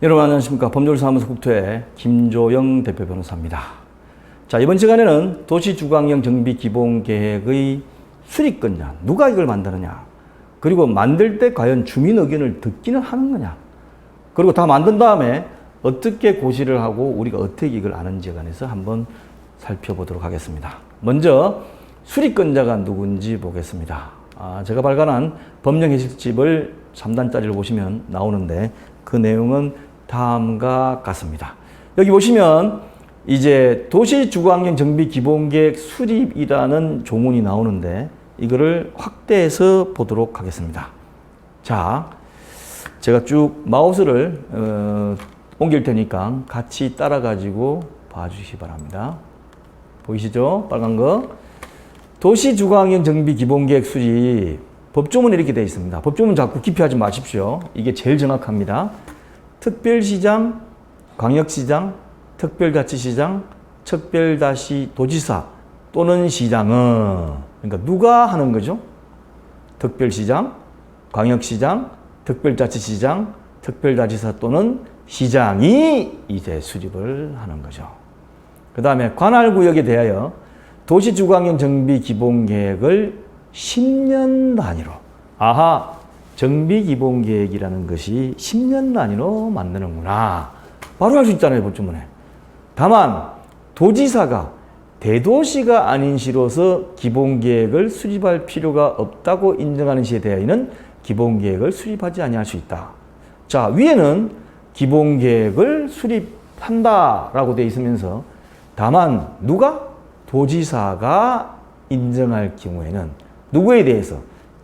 여러분 안녕하십니까 법률사무소 국토의 김조영 대표 변호사입니다. 자 이번 시간에는 도시주광형 정비 기본 계획의 수립건냐 누가 이걸 만드느냐 그리고 만들 때 과연 주민 의견을 듣기는 하는 거냐 그리고 다 만든 다음에 어떻게 고시를 하고 우리가 어떻게 이걸 아는지에 관해서 한번 살펴보도록 하겠습니다. 먼저 수립건자가 누군지 보겠습니다. 아, 제가 발간한 법령 해식집을 3단짜리를 보시면 나오는데 그 내용은 다음과 같습니다. 여기 보시면 이제 도시주광형 정비 기본계획 수립이라는 조문이 나오는데 이거를 확대해서 보도록 하겠습니다. 자, 제가 쭉 마우스를 어, 옮길 테니까 같이 따라 가지고 봐주시기 바랍니다. 보이시죠? 빨간 거. 도시주광형 정비 기본계획 수립 법조문에 이렇게 되어 있습니다. 법조문 자꾸 깊이 하지 마십시오. 이게 제일 정확합니다. 특별시장, 광역시장, 특별자치시장, 특별다시 또는 시장은 그러니까 누가 하는 거죠? 특별시장, 광역시장, 특별자치시장, 특별자치사 또는 시장이 이제 수립을 하는 거죠. 그 다음에 관할구역에 대하여 도시주광형 정비 기본 계획을 10년 단위로 아하 정비 기본계획이라는 것이 10년 단위로 만드는구나. 바로 할 수 있잖아요 법조문에. 다만 도지사가 대도시가 아닌 시로서 기본계획을 수립할 필요가 없다고 인정하는 시에 대하여는 기본계획을 수립하지 아니할 수 있다. 자 위에는 기본계획을 수립한다라고 되어 있으면서 다만 누가? 도지사가 인정할 경우에는 누구에 대해서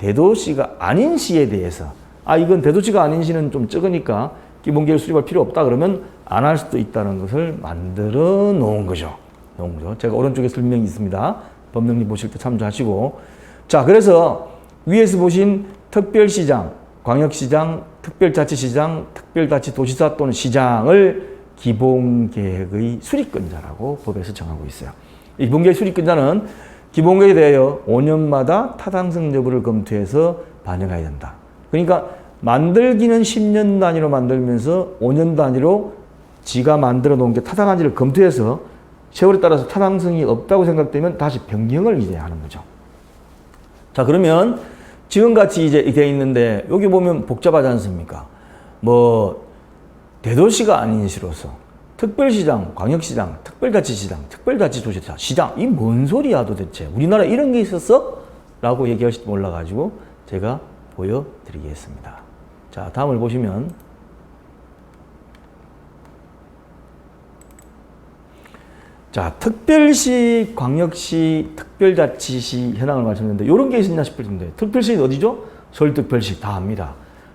대도시가 아닌 시에 대해서 아 이건 대도시가 아닌 시는 좀 적으니까 기본계획 수립할 필요 없다 그러면 안 할 수도 있다는 것을 만들어 놓은 거죠. 놓은 거죠. 제가 오른쪽에 설명이 있습니다. 법령님 보실 때 참조하시고 자 그래서 위에서 보신 특별시장, 광역시장, 특별자치시장, 특별자치도시사 또는 시장을 기본계획의 수립권자라고 법에서 정하고 있어요. 이 기본계획 수립권자는 기본계획에 대하여 5년마다 타당성 여부를 검토해서 반영해야 된다. 그러니까 만들기는 10년 단위로 만들면서 5년 단위로 지가 만들어 놓은 게 타당한지를 검토해서 세월에 따라서 타당성이 없다고 생각되면 다시 변경을 이제 하는 거죠. 자, 그러면 지금같이 이제 되어 있는데 여기 보면 복잡하지 않습니까? 뭐 대도시가 아닌 시로서 특별시장, 광역시장, 특별자치시장, 특별자치도시장, 시장 이 뭔 소리야 도대체 우리나라 이런 게 있었어? 라고 얘기하실지 몰라가지고 제가 보여드리겠습니다. 자 다음을 보시면 자 특별시, 광역시, 특별자치시 현황을 말씀드렸는데 이런 게 있었냐 싶을 텐데 특별시 어디죠? 서울특별시 다 압니다.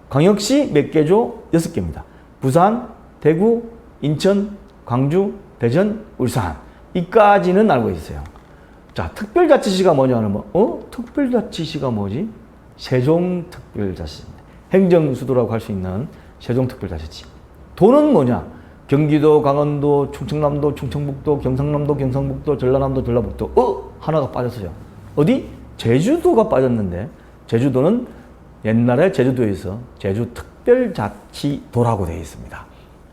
광역시 몇 개죠? 여섯 개입니다. 부산, 대구, 인천, 광주, 대전, 울산. 이까지는 알고 있어요. 자, 특별자치시가 뭐냐면, 뭐, 어? 특별자치시가 뭐지? 세종특별자치입니다. 행정수도라고 할 수 있는 세종특별자치시. 도는 뭐냐? 경기도, 강원도, 충청남도, 충청북도, 경상남도, 경상북도, 전라남도, 전라북도. 어? 하나가 빠졌어요. 어디? 제주도가 빠졌는데, 제주도는 옛날에 제주도에서 제주특별자치도라고 되어 있습니다.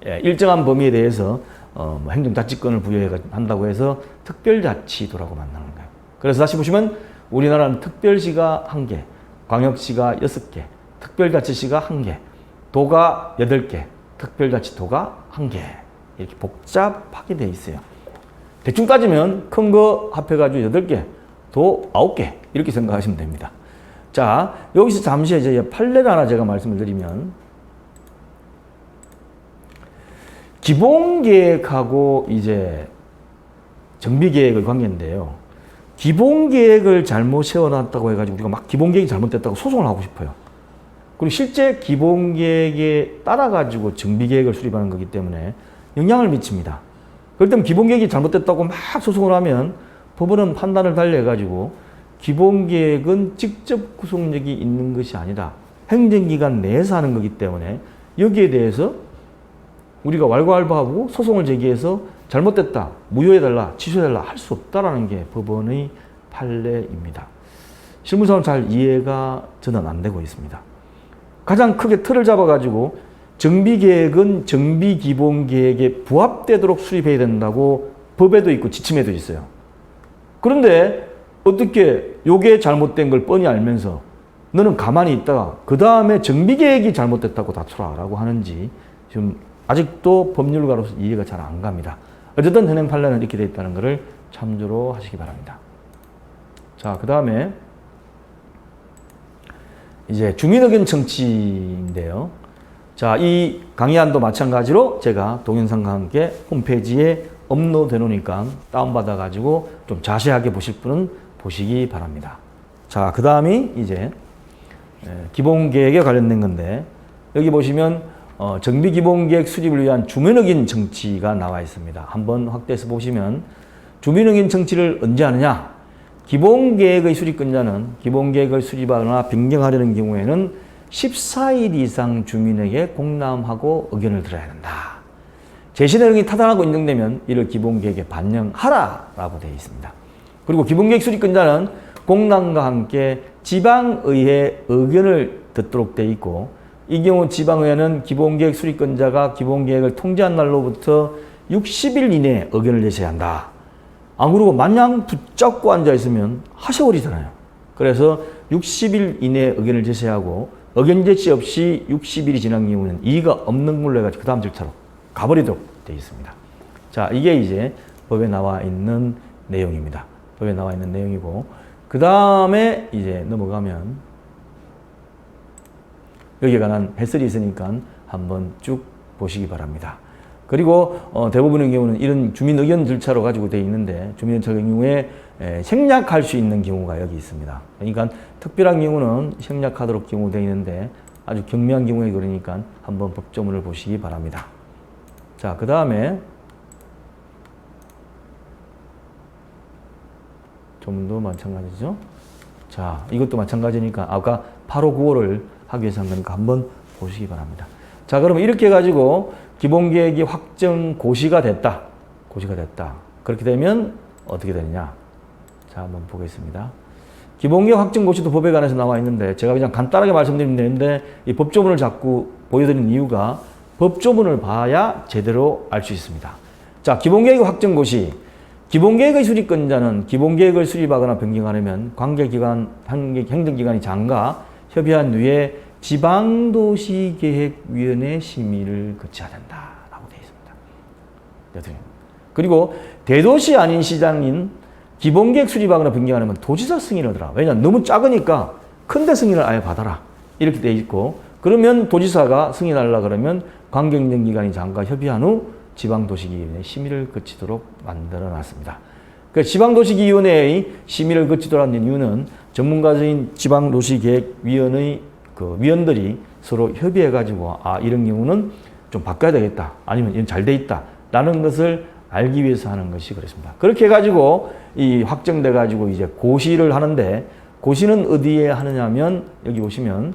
예, 일정한 범위에 대해서 어, 뭐 행정자치권을 부여한다고 해서 특별자치도라고 만나는 거예요. 그래서 다시 보시면 우리나라는 특별시가 한 개, 광역시가 여섯 개, 특별자치시가 한 개, 도가 여덟 개, 특별자치도가 한 개. 이렇게 복잡하게 돼 있어요. 대충 따지면 큰 거 합해가지고 여덟 개, 도 아홉 개 이렇게 생각하시면 됩니다. 자, 여기서 잠시 이제 판례를 하나 제가 말씀을 드리면 기본 계획하고 이제 정비 계획의 관계인데요. 기본 계획을 잘못 세워놨다고 해가지고 우리가 막 기본 계획이 잘못됐다고 소송을 하고 싶어요. 그리고 실제 기본 계획에 따라 가지고 정비 계획을 수립하는 거기 때문에 영향을 미칩니다. 그럴 때면 기본 계획이 잘못됐다고 막 소송을 하면 법원은 판단을 달리해가지고 기본 계획은 직접 구속력이 있는 것이 아니라 행정기관 내에서 하는 거기 때문에 여기에 대해서 우리가 왈가왈부하고 소송을 제기해서 잘못됐다, 무효해달라, 취소해달라 할 수 없다라는 게 법원의 판례입니다. 실무상으로 잘 이해가 저는 안 되고 있습니다. 가장 크게 틀을 잡아가지고 정비계획은 정비기본계획에 부합되도록 수립해야 된다고 법에도 있고 지침에도 있어요. 그런데 어떻게 요게 잘못된 걸 뻔히 알면서 너는 가만히 있다가 그 다음에 정비계획이 잘못됐다고 다투라라고 하는지 지금 아직도 법률가로서 이해가 잘 안 갑니다. 어쨌든 현행 판례는 이렇게 되어 있다는 것을 참조로 하시기 바랍니다. 자, 그 다음에 이제 주민의견 청취인데요. 자, 이 강의안도 마찬가지로 제가 동영상과 함께 홈페이지에 업로드 해놓으니까 다운받아가지고 좀 자세하게 보실 분은 보시기 바랍니다. 자, 그 다음이 이제 에, 기본 계획에 관련된 건데 여기 보시면 어, 정비기본계획 수립을 위한 주민의견 청취가 나와 있습니다. 한번 확대해서 보시면 주민의견 청취를 언제 하느냐? 기본계획의 수립권자는 기본계획을 수립하거나 변경하려는 경우에는 14일 이상 주민에게 공람하고 의견을 들어야 된다. 제시 내용이 타당하고 인정되면 이를 기본계획에 반영하라라고 되어 있습니다. 그리고 기본계획 수립권자는 공람과 함께 지방의회 의견을 듣도록 되어 있고 이 경우 지방의회는 기본계획 수립권자가 기본계획을 통지한 날로부터 60일 이내에 의견을 제시해야 한다. 안 그러고 마냥 붙잡고 앉아 있으면 하셔버리잖아요. 그래서 60일 이내에 의견을 제시하고 의견 제시 없이 60일이 지난 경우는 이의가 없는 걸로 해가지고 그 다음 절차로 가버리도록 되어 있습니다. 자, 이게 이제 법에 나와 있는 내용입니다. 법에 나와 있는 내용이고, 그 다음에 이제 넘어가면 여기에 관한 해설이 있으니까 한번 쭉 보시기 바랍니다. 그리고 어, 대부분의 경우는 이런 주민 의견 절차로 가지고 되어 있는데 주민 의견 경우에 에, 생략할 수 있는 경우가 여기 있습니다. 그러니까 특별한 경우는 생략하도록 경우 되어 있는데 아주 경미한 경우에 그러니까 한번 법조문을 보시기 바랍니다. 자, 그 다음에 조문도 마찬가지죠. 자, 이것도 마찬가지니까 아까 8호 9호를 하기 위해서 한 거니까 한번 보시기 바랍니다. 자, 그러면 이렇게 해가지고 기본 계획이 확정 고시가 됐다. 고시가 됐다. 그렇게 되면 어떻게 되느냐. 자, 한번 보겠습니다. 기본계획 확정 고시도 법에 관해서 나와 있는데 제가 그냥 간단하게 말씀드리면 되는데 이 법조문을 자꾸 보여드리는 이유가 법조문을 봐야 제대로 알 수 있습니다. 자, 기본계획 확정 고시. 기본계획의 수립권자는 기본계획을 수립하거나 변경하려면 관계기관, 행정기관이 장과 협의한 후에 지방도시계획위원회 심의를 거쳐야 된다라고 되어 있습니다. 여튼 그리고 대도시 아닌 시장인 기본계획 수립하거나 변경하려면 도지사 승인을 하더라. 왜냐 너무 작으니까 큰데 승인을 아예 받아라. 이렇게 되어 있고 그러면 도지사가 승인하려 그러면 관계행정기관이 장과 협의한 후 지방도시기위원회 심의를 거치도록 만들어 놨습니다. 그 지방도시기위원회의 심의를 거치도록 하는 이유는 전문가적인 지방 도시계획위원회 그 위원들이 서로 협의해 가지고 아 이런 경우는 좀 바꿔야 되겠다 아니면 이건 잘 돼 있다 라는 것을 알기 위해서 하는 것이 그렇습니다. 그렇게 해 가지고 이 확정돼 가지고 이제 고시를 하는데 고시는 어디에 하느냐면 여기 보시면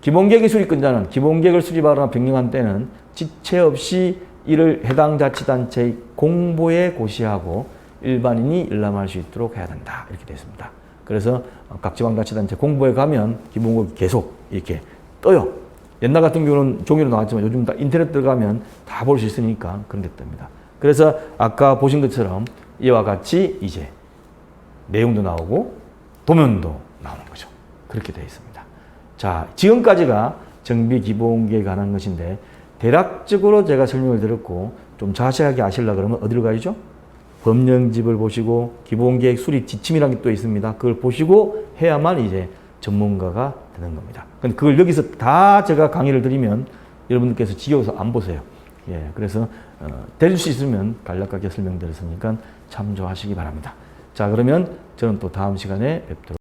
기본계획의 수립권자는 기본계획을 수립하거나 변경한 때는 지체 없이 이를 해당 자치단체의 공보에 고시하고 일반인이 일람할 수 있도록 해야 된다 이렇게 되어 있습니다. 그래서 각 지방자치단체 공보에 가면 기본곡이 계속 이렇게 떠요. 옛날 같은 경우는 종이로 나왔지만 요즘 다 인터넷 들어가면 다 볼 수 있으니까 그런 데 뜹니다. 그래서 아까 보신 것처럼 이와 같이 이제 내용도 나오고 도면도 나오는 거죠. 그렇게 되어 있습니다. 자, 지금까지가 정비 기본계에 관한 것인데 대략적으로 제가 설명을 드렸고 좀 자세하게 아시려 그러면 어디로 가야죠? 법령집을 보시고 기본계획 수립 지침이라는 게 또 있습니다. 그걸 보시고 해야만 이제 전문가가 되는 겁니다. 근데 그걸 여기서 다 제가 강의를 드리면 여러분들께서 지겨워서 안 보세요. 예, 그래서 어, 될 수 있으면 간략하게 설명드렸으니까 참조하시기 바랍니다. 자, 그러면 저는 또 다음 시간에 뵙도록